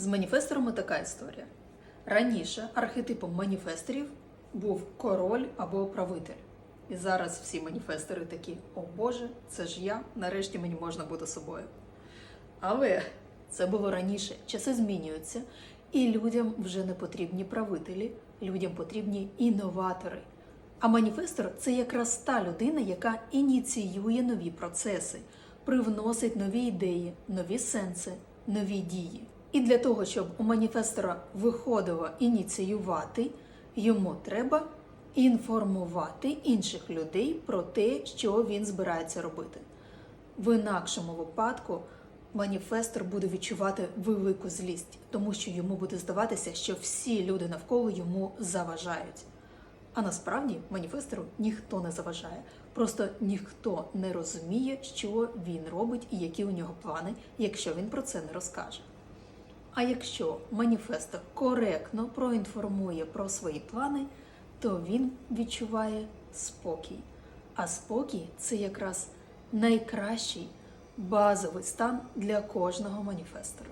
З маніфесторами така історія. Раніше архетипом маніфесторів був король або правитель. І зараз всі маніфестори такі: о Боже, це ж я, нарешті мені можна бути собою. Але це було раніше, часи змінюються, і людям вже не потрібні правителі, людям потрібні інноватори. А маніфестор це якраз та людина, яка ініціює нові процеси, привносить нові ідеї, нові сенси, нові дії. І для того, щоб у маніфестора виходило ініціювати, йому треба інформувати інших людей про те, що він збирається робити. В інакшому випадку маніфестор буде відчувати велику злість, тому що йому буде здаватися, що всі люди навколо йому заважають. А насправді маніфестору ніхто не заважає. Просто ніхто не розуміє, що він робить і які у нього плани, якщо він про це не розкаже. А якщо маніфестор коректно проінформує про свої плани, то він відчуває спокій. А спокій це якраз найкращий базовий стан для кожного маніфестора.